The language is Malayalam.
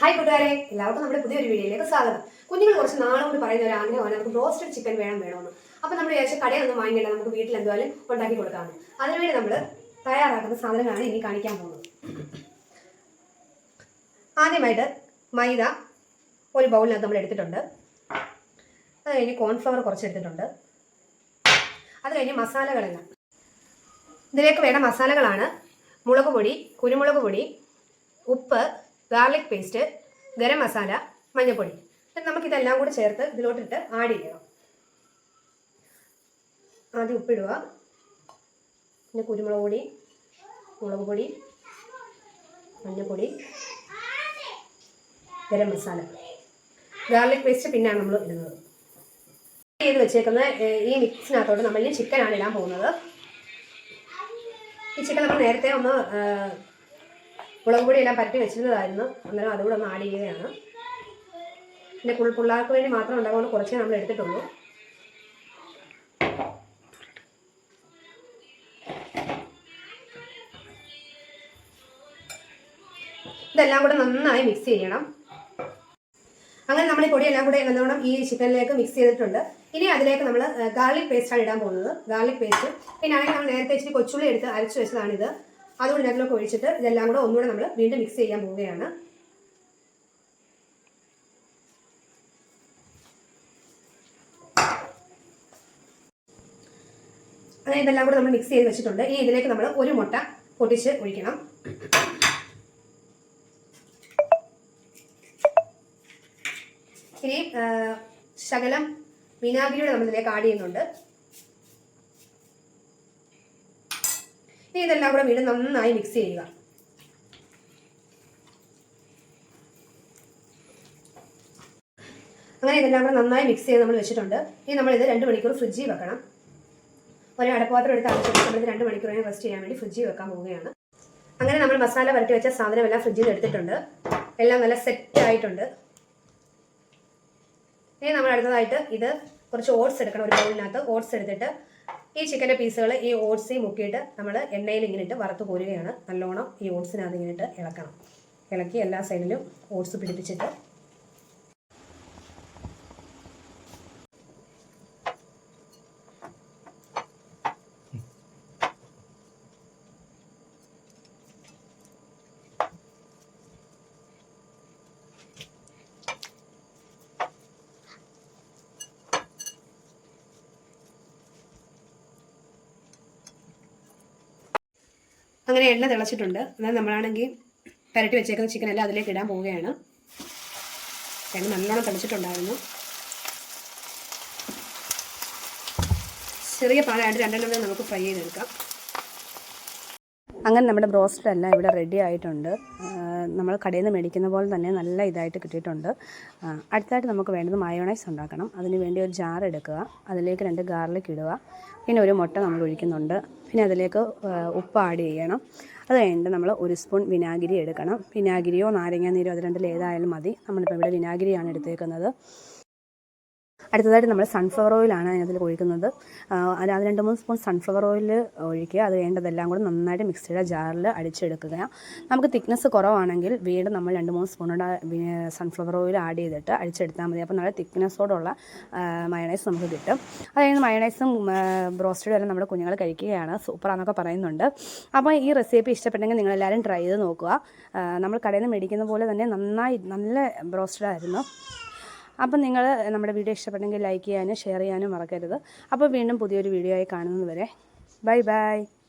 ഹായ് കൂട്ടുകാരെ. എല്ലാവർക്കും നമ്മുടെ പുതിയൊരു വീഡിയോയിലേക്ക് സ്വാഗതം. കുഞ്ഞുങ്ങൾ കുറച്ച് നാളെ കൊണ്ട് പറയുന്ന ഒരു ആഗ്രഹമാണ് നമുക്ക് ബ്രോസ്റ്റഡ് ചിക്കൻ വേണം വേണമെന്ന് അപ്പോൾ നമ്മൾ വിചാരിച്ച കടയൊന്നും വാങ്ങിയില്ല നമുക്ക് വീട്ടിൽ എന്തായാലും ഉണ്ടാക്കി കൊടുക്കാമെന്ന് അതിനുവേണ്ടി നമ്മൾ തയ്യാറാക്കുന്ന സാധനങ്ങളാണ് ഇനി കാണിക്കാൻ പോകുന്നത്. ആദ്യമായിട്ട് മൈദ ഒരു ബൗളിനകത്ത് നമ്മൾ എടുത്തിട്ടുണ്ട്. അത് കഴിഞ്ഞ് കോൺഫ്ലവർ കുറച്ച് എടുത്തിട്ടുണ്ട്. അത് കഴിഞ്ഞ് മസാലകളെല്ലാം. ഇതിലേക്ക് വേണ്ട മസാലകളാണ് മുളക് പൊടി കുരുമുളക് പൊടി ഉപ്പ് ഗാർലിക് പേസ്റ്റ് ഗരം മസാല മഞ്ഞൾപ്പൊടി. നമുക്കിതെല്ലാം കൂടി ചേർത്ത് ഇതിലോട്ടിട്ട് ആഡ് ചെയ്യണം. ആദ്യം ഉപ്പിടുക. പിന്നെ കുരുമുളക് പൊടി മുളക് പൊടി മഞ്ഞൾപ്പൊടി ഗരം മസാല. ഗാർലിക് പേസ്റ്റ് പിന്നെയാണ് നമ്മൾ ഇടുന്നത്. ചെയ്ത് വെച്ചേക്കുന്ന ഈ മിക്സിനകത്തോട്ട് നമ്മൾ ഇനി ചിക്കനാണ് ഇടാൻ പോകുന്നത്. ഈ ചിക്കൻ നമ്മൾ നേരത്തെ ഒന്ന് മുളക് പൊടി എല്ലാം പരട്ടി വെച്ചിരുന്നതായിരുന്നു. അന്നേരം അതുകൂടെ ഒന്ന് ആഡ് ചെയ്യുകയാണ് പിന്നെ പിള്ളേർക്ക് വേണ്ടി മാത്രം ഉണ്ടാകുമ്പോൾ കുറച്ചേ നമ്മൾ എടുത്തിട്ടുള്ളൂ. ഇതെല്ലാം കൂടെ നന്നായി മിക്സ് ചെയ്യണം. അങ്ങനെ നമ്മൾ ഈ പൊടിയെല്ലാം കൂടെ നല്ലോണം ഈ ചിക്കനിലേക്ക് മിക്സ് ചെയ്തിട്ടുണ്ട്. ഇനി അതിലേക്ക് നമ്മൾ ഗാർലിക് പേസ്റ്റാണ് ഇടാൻ പോകുന്നത്. ഗാർലിക് പേസ്റ്റ് പിന്നെ ആണെങ്കിൽ നമ്മൾ നേരത്തെ ഇച്ചിരി കൊച്ചുള്ളി എടുത്ത് അരച്ച് വെച്ചതാണിത്. അതുകൊണ്ട് ഇതൊക്കെ ഒഴിച്ചിട്ട് ഇതെല്ലാം കൂടെ ഒന്നുകൂടെ നമ്മൾ വീണ്ടും മിക്സ് ചെയ്യാൻ പോവുകയാണ്. അങ്ങനെ ഇതെല്ലാം കൂടെ നമ്മൾ മിക്സ് ചെയ്ത് വെച്ചിട്ടുണ്ട്. ഇനി ഇതിലേക്ക് നമ്മൾ ഒരു മുട്ട പൊട്ടിച്ച് ഒഴിക്കണം. ഇനി ശകലം വിനാഗിരിയുടെ നമ്മൾ ഇതിലേക്ക് ആഡ് ചെയ്യുന്നുണ്ട്. ഇനി ഇതെല്ലാം കൂടെ വീണ്ടും നന്നായി മിക്സ് ചെയ്യുക. അങ്ങനെ ഇതെല്ലാം കൂടെ നന്നായി മിക്സ് ചെയ്ത് നമ്മൾ വെച്ചിട്ടുണ്ട്. ഇനി നമ്മൾ നമ്മളിത് രണ്ട് മണിക്കൂർ ഫ്രിഡ്ജിൽ വെക്കണം. ഒരു അടപ്പാത്രം എടുത്ത് അടച്ചിട്ട് നമ്മളിത് രണ്ട് മണിക്കൂറിനെ റെസ്റ്റ് ചെയ്യാൻ വേണ്ടി ഫ്രിഡ്ജിൽ വെക്കാൻ പോവുകയാണ്. അങ്ങനെ നമ്മൾ മസാല വരട്ടി വെച്ച സാധനം എല്ലാം ഫ്രിഡ്ജിൽ എടുത്തിട്ടുണ്ട്. എല്ലാം നല്ല സെറ്റ് ആയിട്ടുണ്ട്. ഇനി നമ്മൾ അടുത്തതായിട്ട് ഇത് കുറച്ച് ഓട്സ് എടുക്കണം. ഒരു ബൗളിനകത്ത് ഓട്സ് എടുത്തിട്ട് ഈ ചിക്കന്റെ പീസുകൾ ഈ ഓട്സിൽ മുക്കിയിട്ട് നമ്മൾ എണ്ണയിൽ ഇങ്ങനെ ഇട്ട് വറുത്ത് കോരുകയാണ്. നല്ലോണം ഈ ഓട്സിനകത്ത് ഇങ്ങനെ ഇട്ട് ഇളക്കണം. ഇളക്കി എല്ലാ സൈഡിലും ഓട്സ് പിടിപ്പിച്ചിട്ട് അങ്ങനെ എണ്ണ തിളച്ചിട്ടുണ്ട്. എന്നാൽ നമ്മളാണെങ്കിൽ പരട്ടി വെച്ചേക്കുന്ന ചിക്കൻ എല്ലാം അതിലേക്ക് ഇടാൻ പോവുകയാണ്. എണ്ണ നല്ലോണം തിളച്ചിട്ടുണ്ടായിരുന്നു. ചെറിയ പാലായിട്ട് രണ്ടെണ്ണം നമുക്ക് ഫ്രൈ ചെയ്തെടുക്കാം. അങ്ങനെ നമ്മുടെ ബ്രോസ്റ്റഡ് എല്ലാം ഇവിടെ റെഡി ആയിട്ടുണ്ട്. നമ്മൾ കടയിൽ നിന്ന് മേടിക്കുന്ന പോലെ തന്നെ നല്ല ഇതായിട്ട് കിട്ടിയിട്ടുണ്ട്. അടുത്തായിട്ട് നമുക്ക് വേണ്ടത് മയോണൈസ് ഉണ്ടാക്കണം. അതിന് വേണ്ടി ഒരു ജാർ എടുക്കുക. അതിലേക്ക് രണ്ട് ഗാർലിക് ഇടുക. പിന്നെ ഒരു മുട്ട നമ്മൾ ഒഴിക്കുന്നുണ്ട്. പിന്നെ അതിലേക്ക് ഉപ്പ് ആഡ് ചെയ്യണം. അത് കഴിഞ്ഞിട്ട് നമ്മൾ ഒരു സ്പൂൺ വിനാഗിരി എടുക്കണം. വിനാഗിരിയോ നാരങ്ങാനീരോ അത് രണ്ടിൽ ഏതായാലും മതി. നമ്മളിപ്പോൾ ഇവിടെ വിനാഗിരിയാണ് എടുത്തേക്കുന്നത്. അടുത്തതായിട്ട് നമ്മൾ സൺഫ്ലവർ ഓയിലാണ് അതിനകത്ത് ഒഴിക്കുന്നത്. അത് രണ്ട് മൂന്ന് സ്പൂൺ സൺഫ്ലവർ ഓയിൽ ഒഴിക്കുക. അത് വേണ്ടതെല്ലാം കൂടെ നന്നായിട്ട് മിക്സിയുടെ ജാറിൽ അടിച്ചെടുക്കുക. നമുക്ക് തിക്നെസ് കുറവാണെങ്കിൽ വീണ്ടും നമ്മൾ രണ്ട് മൂന്ന് സ്പൂണോടെ സൺഫ്ലവർ ഓയിൽ ആഡ് ചെയ്തിട്ട് അടിച്ചെടുത്താൽ മതി. അപ്പോൾ നല്ല തിക്നെസ്സോടുള്ള മയണൈസ് നമുക്ക് കിട്ടും. അത് കഴിഞ്ഞ് മയണൈസും ബ്രോസ്റ്റഡും എല്ലാം നമ്മുടെ കുഞ്ഞുങ്ങൾ കഴിക്കുകയാണ്. സൂപ്പറാന്നൊക്കെ പറയുന്നുണ്ട്. അപ്പോൾ ഈ റെസിപ്പി ഇഷ്ടപ്പെട്ടെങ്കിൽ നിങ്ങളെല്ലാവരും ട്രൈ ചെയ്ത് നോക്കുക. നമ്മൾ കടയിൽ നിന്ന് മേടിക്കുന്ന പോലെ തന്നെ നന്നായി നല്ല ബ്രോസ്റ്റഡായിരുന്നു അപ്പം നിങ്ങൾ നമ്മുടെ വീഡിയോ ഇഷ്ടപ്പെട്ടെങ്കിൽ ലൈക്ക് ചെയ്യാനും ഷെയർ ചെയ്യാനും മറക്കരുത്. അപ്പോൾ വീണ്ടും പുതിയൊരു വീഡിയോ ആയി കാണുന്നത് വരെ ബൈ ബൈ